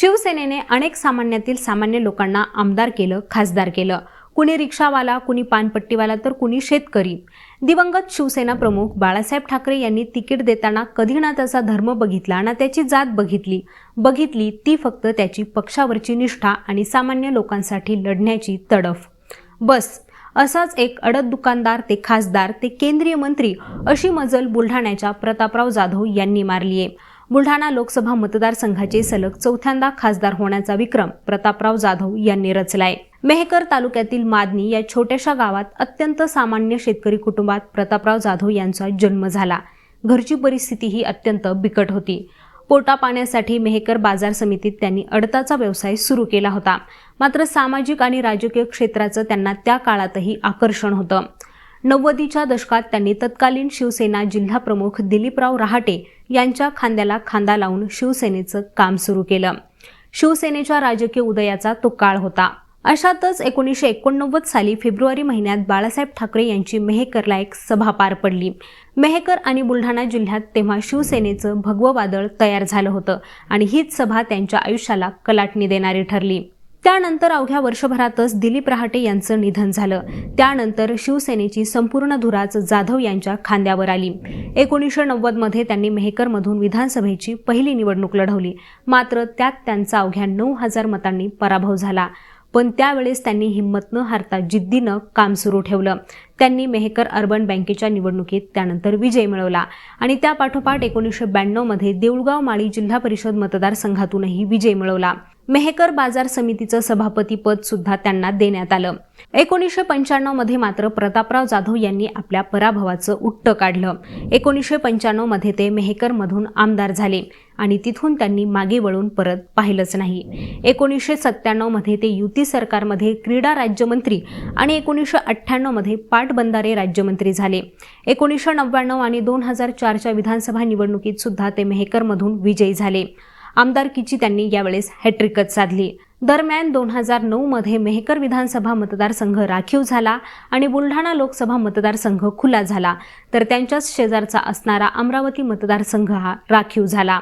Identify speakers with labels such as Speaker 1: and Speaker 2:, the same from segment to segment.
Speaker 1: शिवसेनेने अनेक सामान्यातील सामान्य लोकांना आमदार केलं खासदार केलं. कुणी रिक्षावाला कुणी पानपट्टीवाला तर कुणी शेतकरी. दिवंगत शिवसेना प्रमुख बाळासाहेब ठाकरे यांनी तिकीट देताना कधी ना त्याचा धर्म बघितला ना त्याची जात बघितली. बघितली ती फक्त त्याची पक्षावरची निष्ठा आणि सामान्य लोकांसाठी लढण्याची तडफ. बस. असाच एक अडत दुकानदार ते खासदार ते केंद्रीय मंत्री अशी मजल बुलढाण्याच्या प्रतापराव जाधव यांनी मारली आहे बुलढाणा लोकसभा मतदारसंघाचे सलग चौथ्यांदा खासदार होण्याचा विक्रम प्रतापराव जाधव यांनी रचलाय. मेहकर तालुक्यातील मादनी या छोट्याशा गावात अत्यंत सामान्य शेतकरी कुटुंबात प्रतापराव जाधव यांचा जन्म झाला. घरची परिस्थितीही अत्यंत बिकट होती. पोटा पाण्यासाठी मेहकर बाजार समितीत त्यांनी अडताचा व्यवसाय सुरू केला होता. मात्र सामाजिक आणि राजकीय क्षेत्राचं त्यांना त्या काळातही आकर्षण होतं. नव्वदीच्या दशकात त्यांनी तत्कालीन शिवसेना जिल्हाप्रमुख दिलीपराव रहाटे यांच्या खांद्याला खांदा लावून शिवसेनेचं काम सुरू केलं. शिवसेनेच्या राजकीय उदयाचा तो काळ होता. अशातच एकोणीसशे एकोणनव्वद साली फेब्रुवारी महिन्यात बाळासाहेब ठाकरे यांची मेहकरला एक सभा पार पडली. मेहेकर आणि बुलढाणा जिल्ह्यात तेव्हा शिवसेनेचं भगवं वादळ तयार झालं होतं आणि हीच सभा त्यांच्या आयुष्याला कलाटणी देणारी ठरली. त्यानंतर अवघ्या वर्षभरातच दिलीप रहाटे यांचं निधन झालं. त्यानंतर शिवसेनेची संपूर्ण धुराच जाधव यांच्या खांद्यावर आली. एकोणीसशे नव्वदमध्ये त्यांनी मेहकरमधून विधानसभेची पहिली निवडणूक लढवली. मात्र त्यात त्यांचा अवघ्या नऊ हजार मतांनी पराभव झाला. पण त्यावेळेस त्यांनी हिंमत न हारता जिद्दीनं काम सुरू ठेवलं. त्यांनी मेहकर अर्बन बँकेच्या निवडणुकीत त्यानंतर विजय मिळवला. आणि त्या पाठोपाठ एकोणीसशे ब्याण्णवमध्ये देऊळगाव माळी जिल्हा परिषद मतदारसंघातूनही विजय मिळवला. मेहकर बाजार समितीचं सभापतीपद सुद्धा त्यांना देण्यात आलं. एकोणीसशे पंच्याण्णवमध्ये मात्र प्रतापराव जाधव यांनी आपल्या पराभवाचं उट्ट काढलं. एकोणीसशे पंच्याण्णवमध्ये ते मेहकरमधून आमदार झाले आणि तिथून त्यांनी मागे वळून परत पाहिलंच नाही. एकोणीसशे सत्त्याण्णवमध्ये ते युती सरकारमध्ये क्रीडा राज्यमंत्री आणि एकोणीसशे अठ्ठ्याण्णवमध्ये पाटबंधारे राज्यमंत्री झाले. एकोणीसशे नव्याण्णव आणि दोन हजार चारच्या विधानसभा निवडणुकीत सुद्धा ते मेहकरमधून विजयी झाले. आमदारकीची त्यांनी यावेळेस हॅट्रिकच साधली. दरम्यान दोन हजार नऊमध्ये मेहकर विधानसभा मतदारसंघ राखीव झाला आणि बुलढाणा लोकसभा मतदारसंघ खुला झाला. तर त्यांच्याच शेजारचा असणारा अमरावती मतदारसंघ हा राखीव झाला.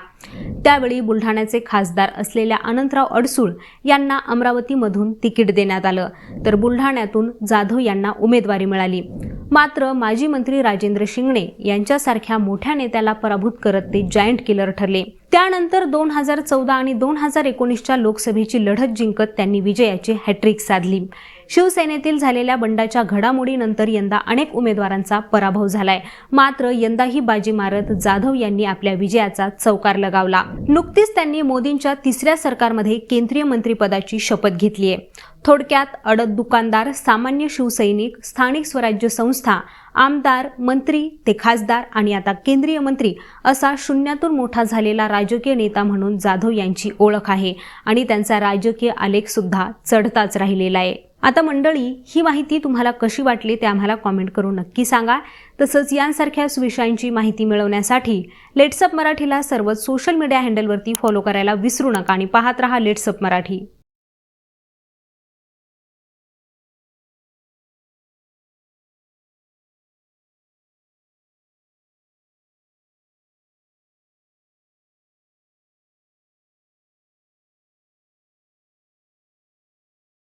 Speaker 1: त्यावेळी बुलढाण्याचे खासदार असलेल्या अनंतराव अडसूळ यांना अमरावतीमधून तिकीट देण्यात आलं. तर बुलढाण्यातून जाधव यांना उमेदवारी मिळाली. मात्र माजी मंत्री राजेंद्र शिंगणे यांच्यासारख्या मोठ्या नेत्याला पराभूत करत ते जायंट किलर ठरले. त्यानंतर दोन हजार चौदा आणि दोन हजार एकोणीसच्या लोकसभेची लढत जिंकत त्यांनी विजयाची हॅट्रिक साधली. शिवसेनेतील झालेल्या बंडाच्या घडामोडीनंतर यंदा अनेक उमेदवारांचा पराभव झालाय. मात्र यंदाही बाजी मारत जाधव यांनी आपल्या विजयाचा चौकार लगावला. नुकतीच त्यांनी मोदींच्या तिसऱ्या सरकारमध्ये केंद्रीय मंत्रिपदाची शपथ घेतली आहे. थोडक्यात अडत दुकानदार सामान्य शिवसैनिक स्थानिक स्वराज्य संस्था आमदार मंत्री ते खासदार आणि आता केंद्रीय मंत्री असा शून्यातून मोठा झालेला राजकीय नेता म्हणून जाधव यांची ओळख आहे आणि त्यांचा राजकीय आलेख सुद्धा चढताच राहिलेला आहे. आता मंडळी ही माहिती तुम्हाला कशी वाटली ते आम्हाला कॉमेंट करून नक्की सांगा. तसंच यांसारख्याच विषयांची माहिती मिळवण्यासाठी लेट्सअप मराठीला सर्वच सोशल मीडिया हँडलवरती फॉलो करायला विसरू नका आणि पाहत रहा लेट्सअप मराठी.